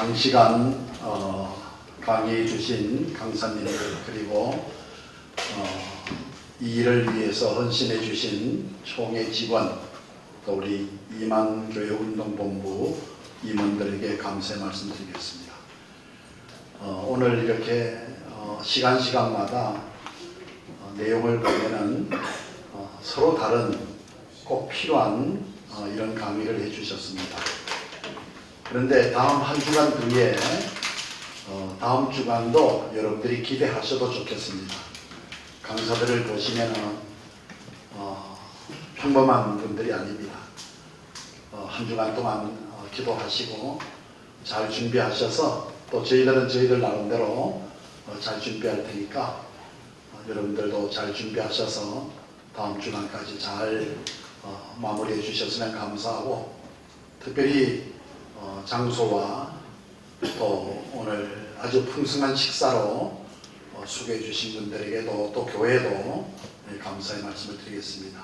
장시간 어, 강의해 주신 강사님들 그리고 어, 이 일을 위해서 헌신해 주신 총회 직원 또 우리 이만교회운동본부 임원들에게 감사의 말씀드리겠습니다. 어, 오늘 이렇게 어, 시간 시간마다 어, 내용을 보면은 어, 서로 다른 꼭 필요한 어, 이런 강의를 해주셨습니다. 그런데 다음 한 주간 뒤에 어, 다음 주간도 여러분들이 기대하셔도 좋겠습니다. 강사들을 보시면은 어, 평범한 분들이 아닙니다. 어, 한 주간 동안 어, 기도하시고 잘 준비하셔서 또 저희들은 저희들 나름대로 어, 잘 준비할 테니까 어, 여러분들도 잘 준비하셔서 다음 주간까지 잘 어, 마무리해 주셨으면 감사하고 특별히 어, 장소와 또 오늘 아주 풍성한 식사로 어, 수고해 주신 분들에게도 또 교회도 네, 감사의 말씀을 드리겠습니다.